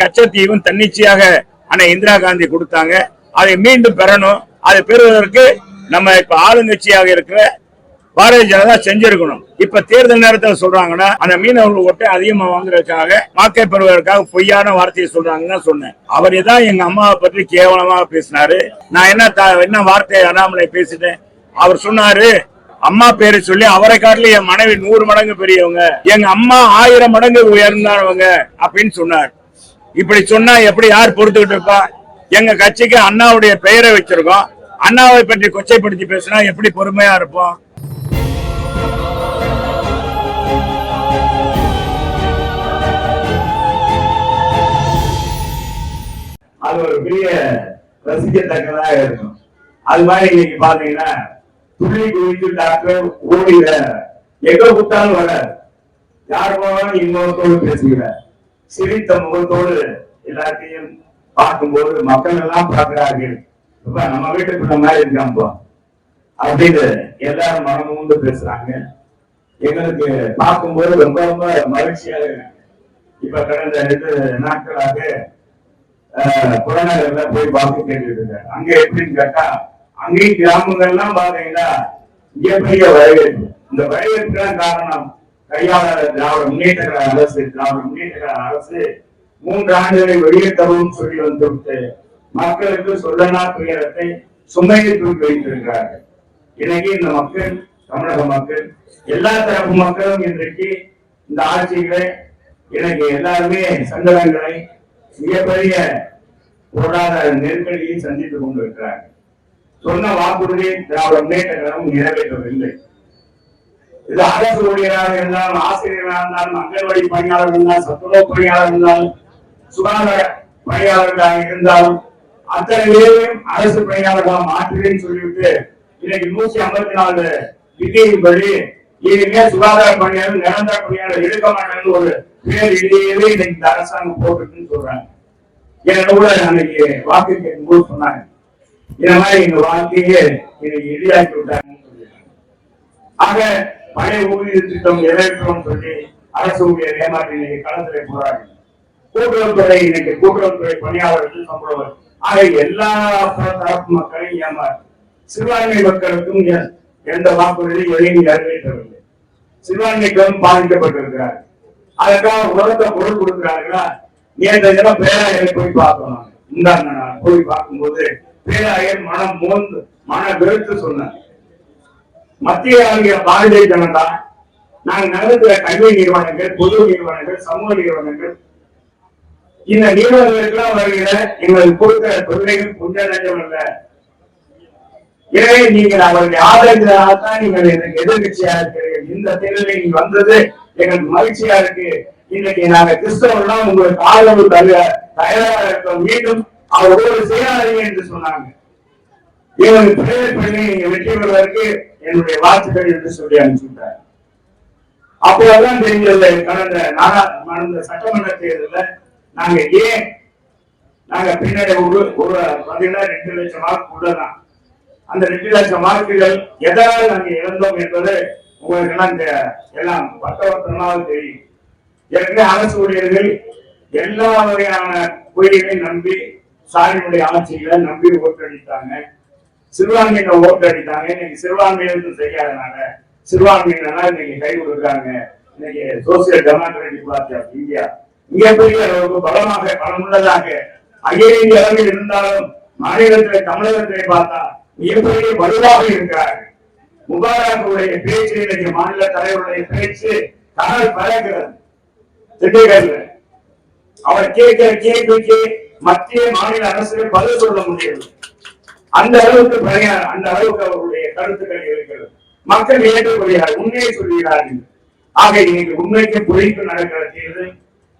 கச்சத்தீவும் தன்னிச்சையாக அண்ணா இந்திரா காந்தி கொடுத்தாங்க. அதை மீண்டும் பெறணும். அதை பெறுவதற்கு நம்ம இப்ப ஆளுங்கட்சியாக இருக்கிற பாரதிய ஜனதா செஞ்சிருக்கணும். இப்ப தேர்தல் நேரத்தில் சொல்றாங்கன்னா அந்த மீனவர்கள் ஓட்டை அதிகமா வாங்குறதுக்காக வாக்கை பெறுவதற்காக பொய்யான வார்த்தையை சொல்றாங்கன்னு சொன்னேன். அவர் தான் எங்க அம்மாவை பற்றி கேவலமாக பேசினாரு. நான் என்ன என்ன வார்த்தை அண்ணாமலை பேசிட்டேன்? அவர் சொன்னாரு அம்மா பேரு சொல்லி அவரை காட்டில என் மனைவி நூறு மடங்கு பெரியவங்க. எங்க அம்மா ஆயிரம் மடங்கு உயர்ந்தவங்க. அப்படின்னு சொன்னார். இப்படி சொன்னா எப்படி யார் பொறுத்துக்கிட்டு இருப்பா எங்க கட்சிக்கு அண்ணாவுடைய பெயரை வச்சிருக்கோம். அண்ணாவை பற்றி கொச்சைப்படுத்தி பேசினா எப்படி பொறுமையா இருப்போம்? அது ஒரு பெரிய ரசிக்கத்தக்கதாக இருக்கும். அது மாதிரி இன்னைக்கு பாத்தீங்கன்னா துணி குவித்து டாக்டர் ஓடிட எங்க கூட்டாலும் வர யார் போனாலும் இன்னொருத்தோடு பேசுகிறார் சிரித்த முகத்தோடு எல்லாத்தையும் பார்க்கும்போது மக்கள் எல்லாம் பார்க்கிறார்கள். இப்ப நம்ம வீட்டுக்குள்ள மாதிரி இருக்காம்போ அப்படின்னு எல்லாரும் மனமும் வந்து பேசுறாங்க. எங்களுக்கு பார்க்கும்போது ரொம்ப ரொம்ப மகிழ்ச்சியாக இருக்கு. இப்ப கடந்த ரெண்டு நாட்களாக அஹ், புறநகர்ல போய் பார்த்து கேட்டுருக்காங்க அங்க எப்படின்னு கேட்டா அங்கேயும் கிராமங்கள்லாம் பாத்தீங்கன்னா மிகப்பெரிய வரவேற்பு. இந்த வரவேற்புக்கு காரணம் கையாளர் திராவிட முன்னேற்ற கழக அரசு திராவிட முன்னேற்ற கழக அரசு மூன்று ஆண்டுகளை வெளியேற்றவும் சொல்லி வந்துவிட்டு மக்களுக்கு சொல்லனா துயரத்தை சுமையை தூக்கி வைத்திருக்கிறார்கள். இன்னைக்கு இந்த மக்கள் தமிழக மக்கள் எல்லா தரப்பு மக்களும் இன்றைக்கு இந்த ஆட்சிகளை இன்னைக்கு எல்லாருமே சங்கடங்களை மிகப்பெரிய பொருளாதார நெருக்கடியை சந்தித்துக் கொண்டிருக்கிறார்கள். சொன்ன வாக்குறுதியை திராவிட முன்னேற்ற கழகம் நிறைவேற்றவில்லை. இது அரசு ஊழியராக இருந்தாலும் ஆசிரியராக இருந்தாலும் அங்கன்வாடி பணியாளர் இருந்தாலும் சத்துணவு பணியாளர் இருந்தாலும் சுகாதார பணியாளர்களாக இருந்தாலும் அத்தனை பேரையும் அரசு பணியாளர்களாக மாற்றுவேன்னு சொல்லிவிட்டு இன்னைக்கு நூத்தி ஐம்பத்தி நாலு விதியின்படி இனிமே சுகாதார பணியாளர் நிரந்தர பணியாளர் எடுக்க மாட்டேன்னு ஒரு பேர் இடையவே இன்னைக்கு இந்த அரசாங்கம் போட்டுருக்குன்னு சொல்றாங்க. என்ன கூட அன்னைக்கு வாக்கு கேட்கும்போது சொன்னாங்க. இந்த மாதிரி எங்க வாழ்க்கையே இன்னைக்கு எளிதாக்கி விட்டாங்கன்னு சொல்லியிருக்காங்க. ஆக பழைய ஊதிய திட்டம் நிறைவேற்றணும் சொல்லி அரசு ஊழியர் ஏமாற்றி கலந்துரை களத்திலே போறாங்க கூட்டுறவுத்துறை இன்னைக்கு கூட்டுறவுத்துறை பணியாளர்கள் சம்பளம் ஆக எல்லா தரப்பு மக்களையும் ஏமாறு. சிறுபான்மை மக்களுக்கும் எந்த வாக்குறுதி எதையும் நிறைவேற்றவில்லை சிறுபான்மைகளும் பாதிக்கப்பட்டிருக்கிறார் அதற்காக உலகத்தை பொருள் கொடுக்கிறார்களா? நேற்று தினம் பேராயரை போய் பார்க்கணும். இந்த போய் பார்க்கும்போது பேராயர் மனம் மோந்து மன வெறுத்து சொன்னார். மத்திய ஆகிய பாரதிய ஜனதா நாங்கள் நடத்துகிற கல்வி நிறுவனங்கள் பொது நிறுவனங்கள் சமூக நிறுவனங்கள் இந்த நிறுவனங்களுக்கெல்லாம் வருகிற எங்களுக்கு கொடுக்கிற தொழிலைகள் கொஞ்சம் அல்ல எனவே நீங்கள் அவர்களை ஆதரவுகளாகத்தான் தான் நீங்கள் எனக்கு எதிர்கட்சியா இருக்கிறீர்கள். இந்த தேர்தலில் நீங்க வந்தது எங்களுக்கு மகிழ்ச்சியா இருக்கு. இன்னைக்கு நாங்க கிறிஸ்தவர்கள்லாம் உங்களுக்கு ஆதரவு தர தயாராக இருக்கோம் மீண்டும் அவர் ஒரு செய்யாதீங்க என்று சொன்னாங்க. இவங்க பிரேயர் பண்ணி நீங்க வெற்றி பெறுவதற்கு என்னுடைய வாழ்த்துக்கள் என்று சொல்லி அனுப்பிச்சுட்டார். அப்போதான் தெரிஞ்சது கடந்த நாடா நடந்த சட்டமன்ற தேர்தலில் நாங்க ஏன் நாங்க பின்னாடி ஒரு ஒரு பாத்தீங்கன்னா ரெண்டு லட்சம் வாக்கு உள்ளதான். அந்த ரெண்டு லட்சம் மார்க்குகள் எதனால் நாங்க இழந்தோம் என்பது உங்களுக்கு எல்லாம் இந்த எல்லாம் பட்டவர்த்தனமாக தெரியும். ஏற்கனவே அரசு ஊழியர்கள் எல்லா வகையான கோயில்களையும் நம்பி சாரியினுடைய ஆட்சிகளை நம்பி சிறுபான்மையின ஓட்டு அடித்தாங்க. இன்னைக்கு சிறுபான்மையினருக்கு செய்யாதனால சிறுபான்மையினா இன்னைக்கு கை கொடுக்குறாங்க. இன்னைக்கு Social Democratic Party of India. மிகப்பெரிய அளவுக்கு பலமாக பலமுள்ளதாக அகில இந்திய அளவில் இருந்தாலும் மாநிலத்திலே தமிழகத்திலே பார்த்தா மிகப்பெரிய வலுவாக இருக்கிறார்கள் முபாரக்குடைய பேச்சு இன்னைக்கு மாநில தலைவருடைய பேச்சு கடல் பறக்கிறது திண்டுக்கல்ல. அவர் கேட்க கேள்விக்கு மத்திய மாநில அரசு பதில் சொல்ல முடியவில்லை. அந்த அளவுக்கு பணியார் அந்த அளவுக்கு அவருடைய கருத்துக்கள் இருக்கிறது. மக்கள் ஏற்றுக்கொள்கிறார் உண்மையை சொல்கிறார்கள் ஆக இன்னைக்கு உண்மைக்கு புரிந்து நடக்கிற தேர்தல்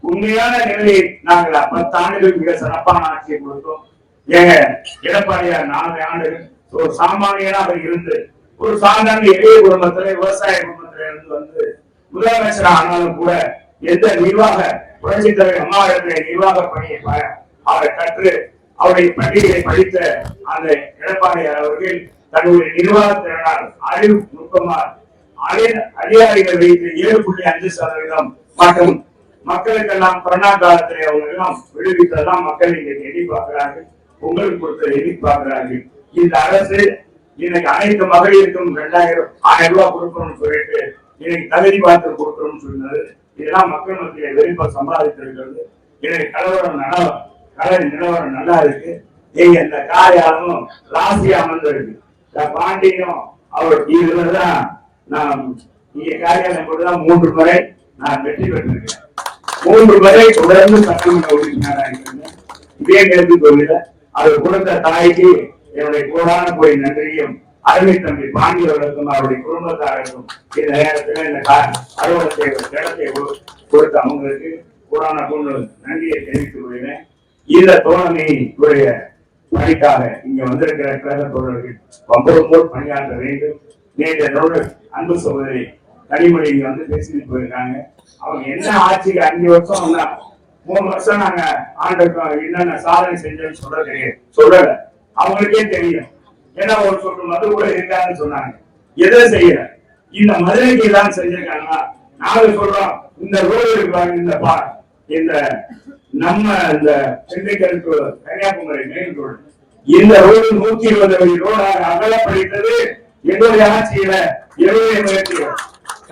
உண்மையான நிலையை நாங்கள் பத்து ஆண்டுகள் மிக சிறப்பான ஆட்சியை கொடுத்தோம். ஏங்க எடப்பாடியார் நாலு ஆண்டுகள் ஒரு சாமானியனா அவர் இருந்து ஒரு சாதாரண எளிய குடும்பத்துல விவசாய குடும்பத்துல இருந்து வந்து முதலமைச்சர் ஆனாலும் கூட எந்த நிர்வாக புரட்சி தலைவர் அம்மாவிடத்திலே நிர்வாக பணியை ப- அவர் கற்று அவருடைய பள்ளிகளை படித்த அந்த எடப்பாடியார் அவர்கள் தன்னுடைய நிர்வாகத்தினால் அறிவு நுட்பமார் அதிகாரிகள் வைத்த ஏழு புள்ளி அஞ்சு சதவீதம் மற்றும் மக்களுக்கெல்லாம் கொரோனா காலத்திலே அவங்க எல்லாம் மக்கள் இன்றைக்கு எதிர்பார்க்கிறார்கள். உங்களுக்கு கொடுத்த எதிர்பார்க்கிறார்கள். இந்த அரசு இன்னைக்கு அனைத்து மகளிருக்கும் ரெண்டாயிரம் ஆயிரம் ரூபாய் கொடுக்கணும்னு சொல்லிட்டு இன்னைக்கு தகுதி பார்த்து கொடுக்கணும்னு சொன்னது இதெல்லாம் மக்கள் மத்தியில விருப்ப சம்பாதித்திருக்கிறது. இன்னைக்கு கலவரம் நடக்கும் கலை நிலவரம் நல்லா இருக்கு. நீங்க இந்த காரியாலும் ராசி அமர்ந்திருக்கு. இந்த பாண்டியும் அவர் இதுலதான் நான் இங்க காரியாலயம் போட்டுதான் மூன்று முறை நான் வெற்றி பெற்றிருக்கேன். மூன்று முறை தொடர்ந்து சட்டமன்ற உறுப்பினராக இருந்தேன் இதே நேரத்து தொழில அது கொடுத்த தாய்க்கு என்னுடைய கோடான போய் நன்றியும் அருமை தம்பி பாண்டியவர்களுக்கும் அவருடைய குடும்பத்தாருக்கும் இந்த நேரத்தில் இந்த அலுவலகத்தை இடத்தை கொடு- கொடுத்த அவங்களுக்கு கோடான கொண்டு நன்றியை தெரிவித்து இந்த தோழமை உடைய பணிக்காக இங்க வந்திருக்கிற கழக தோழர்கள் ஒவ்வொரு போல் பணியாற்ற வேண்டும். நேற்று என்னோட அன்பு சகோதரி கனிமொழி இங்க வந்து பேசிட்டு போயிருக்காங்க. அவங்க என்ன ஆட்சிக்கு அஞ்சு வருஷம் மூணு வருஷம் நாங்க ஆண்டிருக்கோம் என்னென்ன சாதனை செஞ்சோம்னு சொல்ல தெரியும் சொல்லல. அவங்களுக்கே தெரியும். ஏன்னா ஒரு சொட்டு மது கூட இருக்காங்கன்னு சொன்னாங்க. எதை செய்யல? இந்த மதுரைக்கு தான் செஞ்சிருக்காங்களா? நாங்க சொல்றோம். இந்த ரோடு இருப்பாங்க இந்த பா இந்த நம்ம இந்த சென்னை கருத்து கன்னியாகுமரி மெயின் ரோடு. இந்த ரோடு நூத்தி இருபது அடி ரோடாக அகலப்படுகிறது. எங்களுடைய ஆட்சியில என்னுடைய முயற்சிகள்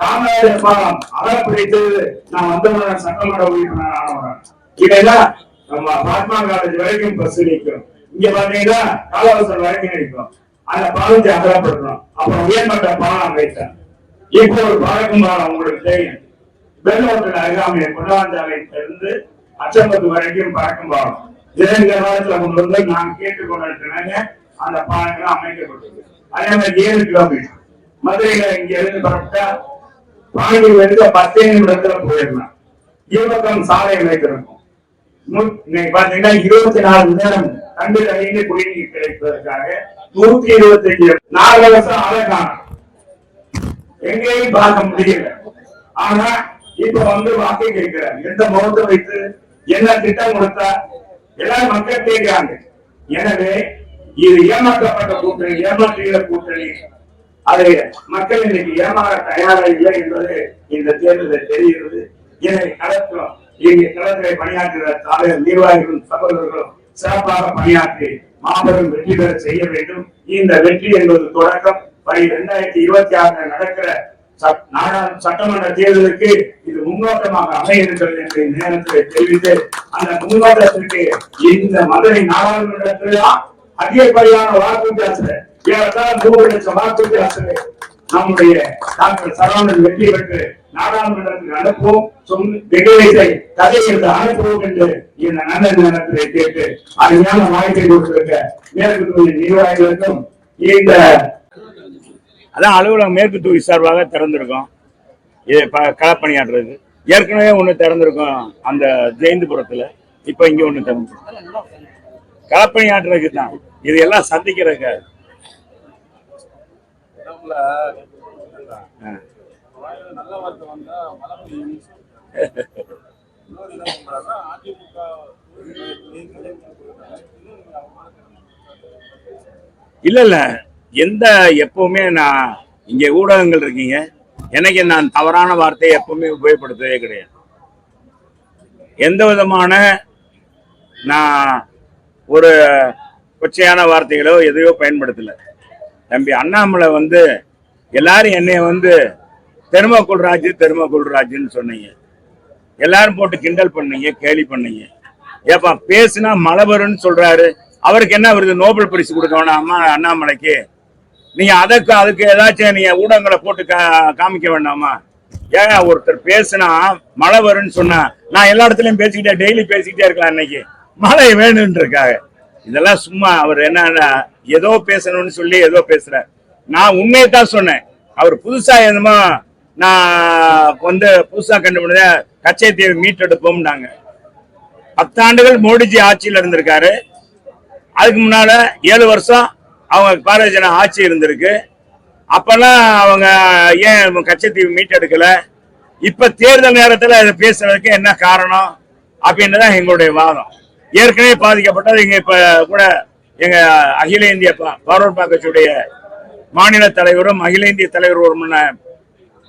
காமராஜர் பாலம் அகலப்படுத்தது நான் வந்தவன சட்டமன்ற உறுப்பினர் ஆனவன் இதெல்லாம் நம்ம மகாத்மா காலேஜ் வரைக்கும் பஸ் நிற்கும் இங்க பாத்தீங்கன்னா காலவசம் வரைக்கும் நிற்கும். அந்த பாலத்தை அகலப்படுத்தணும். அப்புறம் உயர்மட்ட பாலம் அமைத்தேன் இப்போ ஒரு பழக்கம் பாலம் உங்களுக்கு தெரியும். வெள்ளோட்டில் அருகாமையை பொன்னாஞ்சாலையிலிருந்து அச்சம்பது வரைக்கும் பறக்கும் பாலம் ஜெயங்க காலத்துல கொண்டு வந்து நான் கேட்டுக்கொண்டிருக்கிறாங்க. அந்த பாலங்கள் அமைக்கப்பட்டது. அதே மாதிரி ஏழு கிலோமீட்டர் மதுரையில இங்க இருந்து பரப்பிட்டா பாண்டி வந்து பத்தே நிமிடத்துல போயிடலாம். இருபத்தம் சாலை அமைத்திருக்கும் இன்னைக்கு பாத்தீங்கன்னா இருபத்தி நாலு நேரம் கண்டு கழிந்து குடிநீர் கிடைப்பதற்காக நூத்தி இருபத்தி அஞ்சு நாலு வருஷம் அழகான எங்கேயும் பார்க்க முடியல. ஆனா இப்ப வந்து வாக்கு கேட்கிறார். எந்த முகத்தை வைத்து என்ன திட்டம் கொடுத்தா? எல்லாரும் மக்கள் கேட்கிறாங்க. எனவே இது ஏமாற்றப்பட்ட கூட்டணி ஏமாற்றுகிற கூட்டணி. அதை மக்கள் இன்னைக்கு ஏமாற தயாராக இல்லை என்பது இந்த தேர்தலில் தெரிகிறது. இதனை களத்திலும் இங்கே களத்திலே பணியாற்றுகிற தலைவர் நிர்வாகிகளும் சகோதரர்களும் சிறப்பாக பணியாற்றி மாபெரும் வெற்றி பெற செய்ய வேண்டும். இந்த வெற்றி என்பது தொடக்கம். வரை இரண்டாயிரத்தி இருபத்தி ஆறுல நடக்கிற சட்டமன்ற தேர்தலுக்கு இது முன்னோட்டமாக அமைய இருக்கிறது என்ற நேரத்தில் தெரிவித்து அந்த முன்னோட்டத்திற்கு இந்த மதுரை நாடாளுமன்றத்தில்தான் அதிகப்படியான வாக்கு வித்தியாசம். ஏறத்தாழ நூறு லட்சம் வாக்கு வித்தியாசம். நம்முடைய டாக்டர் சரவணன் வெற்றி பெற்று நாடாளுமன்றத்துக்கு அனுப்புவோம். சொந்த வெகுவைத்தை கதைகளுக்கு அனுப்புவோம் என்று இந்த நல்ல நேரத்தில் கேட்டு அருமையான வாய்ப்பை கொடுத்திருக்க மேற்கு நிர்வாகிகளுக்கும் இந்த அதான் அலுவலகம் மேற்கு தொகுதி சார்பாக திறந்திருக்கோம். இது ப- களப்பணியாற்றுறது. ஏற்கனவே ஒன்று திறந்திருக்கோம் அந்த ஜெயந்திபுரத்தில். இப்போ இங்கே ஒன்று திறந்துருக்கோம் களப்பணியாற்றுறதுக்கு தான். இது எல்லாம் சந்திக்கிறதுக்கு நீங்களே இல்ல இல்ல. எந்த எப்பவுமே நான் இங்கே ஊடகங்கள் இருக்கீங்க எனக்கு நான் தவறான வார்த்தையை எப்பவுமே உபயோகப்படுத்தவே கிடையாது. எந்த விதமான நான் ஒரு கொச்சையான வார்த்தைகளோ எதையோ பயன்படுத்தலை. தம்பி அண்ணாமலை வந்து எல்லாரும் என்னைய வந்து தெருமக்குள் ராஜு தெருமக்குள் ராஜுன்னு சொன்னீங்க. எல்லாரும் போட்டு கிண்டல் பண்ணீங்க கேலி பண்ணீங்க. ஏப்பா பேசுனா மழை வரும்னு சொல்றாரு. அவருக்கு என்ன வருது? நோபல் பரிசு கொடுக்க வேணாமா அண்ணாமலைக்கு? நீங்க அதுக்கு அதுக்கு ஏதாச்சும் நீங்க ஊடகங்களை போட்டு கா- காமிக்க வேண்டாமா? ஏன் ஒருத்தர் பேசுனா மழை வரும்னு சொன்னா நான் எல்லா இடத்துலயும் பேசிக்கிட்டே டெய்லி பேசிக்கிட்டே இருக்கலாம் இன்னைக்கு. மழை வேணும்னு இருக்காங்க இதெல்லாம் சும்மா அவர் என்ன ஏதோ பேசணும்னு சொல்லி ஏதோ பேசுற நான் உண்மையை தான் சொன்னேன். அவர் புதுசா என்னமோ நான் வந்து புதுசா கண்டுபிடிச்ச கச்சைத்தீவு மீட்டெடுப்போம்னாங்க. பத்தாண்டுகள் மோடிஜி ஆட்சியில் இருந்திருக்காரு. அதுக்கு முன்னால ஏழு வருஷம் அவங்க பாரதிய ஆட்சி இருந்திருக்கு. அப்பெல்லாம் அவங்க ஏன் கச்சத்தீவு மீட்டெடுக்கல? இப்ப தேர்தல் நேரத்துல இதை பேசுறதுக்கு என்ன காரணம்? அப்படின்றதான் எங்களுடைய வாதம். ஏற்கனவே பாதிக்கப்பட்டது இங்க இப்ப கூட எங்க அகில இந்திய பார்வர்பா கட்சியுடைய மாநில தலைவரும் அகில இந்திய தலைவருமான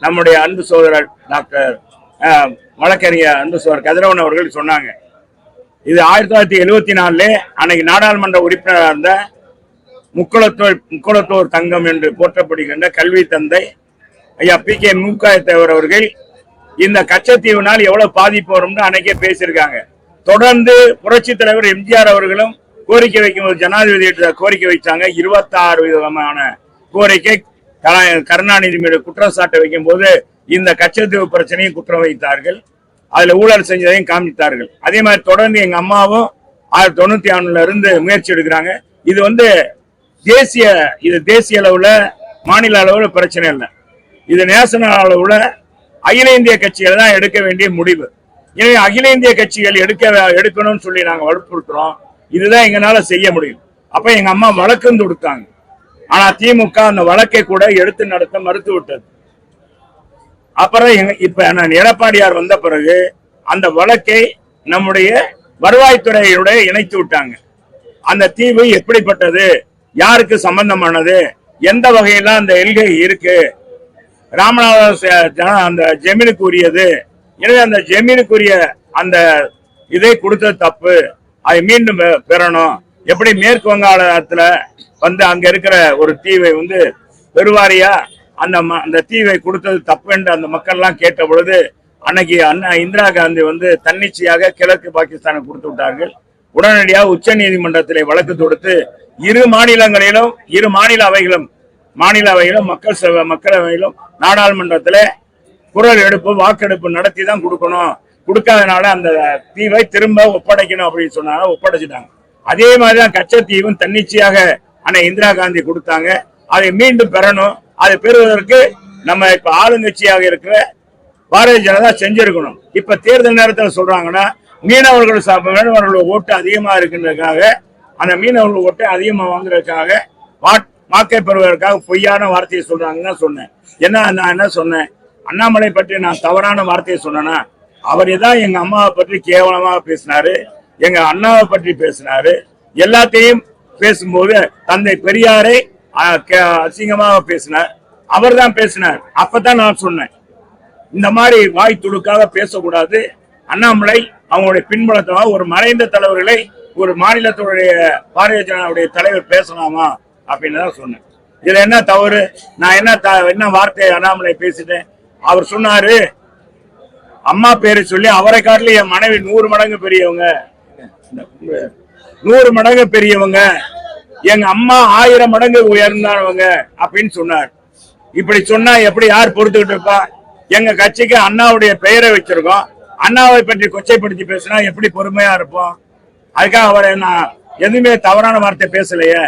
நம்முடைய அன்பு சோதரர் டாக்டர் வழக்கறிஞர் அன்பு சோதர் கதிரவன் அவர்கள் சொன்னாங்க. இது ஆயிரத்தி தொள்ளாயிரத்தி எழுபத்தி நாலுல அன்னைக்கு நாடாளுமன்ற உறுப்பினராக இருந்த முக்குளத்தோர் முக்குளத்தோர் தங்கம் என்று போற்றப்படுகின்ற கல்வி தந்தை ஐயா பி கே மூக்காயத்தேவர் அவர்கள் இந்த கச்சத்தீவுனால் எவ்வளவு பாதிப்பு வரும்னு அன்னைக்கே பேசியிருக்காங்க. தொடர்ந்து புரட்சி தலைவர் எம்ஜிஆர் அவர்களும் கோரிக்கை வைக்கும்போது ஜனாதிபதி கோரிக்கை வைச்சாங்க. இருபத்தாறு விதமான கோரிக்கை கருணாநிதி மீது குற்றச்சாட்டை வைக்கும் போது இந்த கச்சத்தீவு பிரச்சனையும் குற்றம் வைத்தார்கள். அதுல ஊழல் செஞ்சதையும் காமித்தார்கள். அதே மாதிரி தொடர்ந்து எங்க அம்மாவும் ஆயிரத்தி தொண்ணூத்தி ஆறுல இருந்து முயற்சி எடுக்கிறாங்க. இது வந்து தேசிய இது தேசிய அளவுல மாநில அளவில் பிரச்சனை இல்லை. இது நேஷனல் அளவுல அகில இந்திய கட்சிகள் தான் எடுக்க வேண்டிய முடிவு. எனவே அகில இந்திய கட்சிகள் எடுக்க எடுக்கணும்னு சொல்லி நாங்க வற்புறுத்துறோம். இதுதான் எங்களால செய்ய முடியும். அப்போ எங்க அம்மா வழக்கு கொடுத்தாங்க. ஆனா திமுக அந்த வழக்கை கூட எடுத்து நடத்த மறுத்து விட்டது. அப்புறம் எங்க இப்ப நான் எடப்பாடியார் வந்த பிறகு அந்த வழக்கை நம்முடைய வருவாய்த்துறையுடைய இணைத்து விட்டாங்க. அந்த தீவு எப்படிப்பட்டது? யாருக்கு சம்பந்தமானது? எந்த வகையில அந்த எல்கை இருக்கு? ராமநாத அந்த ஜெமீனுக்கு உரியது எனவே அந்த ஜெமீனுக்குரிய அந்த இதை கொடுத்தது தப்பு. அதை மீண்டும் பெ- பெறணும். எப்படி மேற்கு வங்காளத்துல வந்து அங்க இருக்கிற ஒரு தீவை வந்து பெருவாரியா அந்த ம- அந்த தீவை கொடுத்தது தப்பு என்று அந்த மக்கள்லாம் கேட்ட பொழுது அன்னைக்கு அண்ணா இந்திரா காந்தி வந்து தன்னிச்சையாக கிழக்கு பாகிஸ்தானுக்கு கொடுத்து விட்டார்கள். உடனடியாக உச்ச நீதிமன்றத்திலே வழக்கு தொடுத்து இரு மாநிலங்களிலும் இரு மாநில அவைகளும் மாநில அவையிலும் மக்கள் சபை மக்களவையிலும் நாடாளுமன்றத்தில் குரல் எடுப்பு வாக்கெடுப்பு நடத்தி தான் கொடுக்கணும். கொடுக்காதனால அந்த தீவை திரும்ப ஒப்படைக்கணும் அப்படின்னு சொன்னாங்க ஒப்படைச்சிட்டாங்க. அதே மாதிரி தான் கச்சத்தீவும் தன்னிச்சையாக அன்னை இந்திரா காந்தி கொடுத்தாங்க. அதை மீண்டும் பெறணும். அதை பெறுவதற்கு நம்ம இப்ப ஆளுங்கட்சியாக இருக்கிற பாரதிய ஜனதா செஞ்சிருக்கணும். இப்ப தேர்தல் நேரத்தில் சொல்றாங்கன்னா மீனவர்கள் மீனவர்களோட ஓட்டு அதிகமா இருக்குன்றதுக்காக அந்த மீனவர்கள் ஓட்டு அதிகமாக வாங்குறதுக்காக வாக்கை பெறுவதற்காக பொய்யான வார்த்தையை சொல்றாங்கன்னு தான் சொன்னேன். என்ன நான் என்ன சொன்னேன்? அண்ணாமலை பற்றி நான் தவறான வார்த்தையை சொன்னேன்னா அவர் தான் எங்க அம்மாவை பற்றி கேவலமாக பேசினாரு எங்க அண்ணாவை பற்றி பேசினாரு எல்லாத்தையும் பேசும்போது தந்தை பெரியாரை கே- அசிங்கமாக பேசினார். அவர் தான் பேசினார். அப்பதான் நான் சொன்னேன். இந்த மாதிரி வாய் துடுக்காக பேசக்கூடாது. அண்ணாமலை அவங்களுடைய பின்புலத்தவா ஒரு மறைந்த தலைவர்களை ஒரு மாநிலத்துடைய பாரதிய ஜனதாவுடைய தலைவர் பேசலாமா அப்படின்னு தான் சொன்னேன். இதுல என்ன தவறு? நான் என்ன த- என்ன வார்த்தை அண்ணாமலை பேசிட்டேன்? அவர் சொன்னாரு அம்மா பேரு சொல்லி அவரை காட்டில என் மனைவி நூறு மடங்கு பெரியவங்க. நூறு மடங்கு பெரியவங்க. எங்க அம்மா ஆயிரம் மடங்கு உயர்ந்தவங்க அப்படின்னு சொன்னார். இப்படி சொன்னா எப்படி யார் பொறுத்துக்கிட்டு இருப்பா? எங்க கட்சிக்கு அண்ணாவுடைய பெயரை வச்சிருக்கோம். அண்ணாவை பற்றி கொச்சைப்படுத்தி பேசினா எப்படி பொறுமையா இருப்போம்? அதுக்காக அவர் நான் எதுவுமே தவறான வார்த்தை பேசலையே.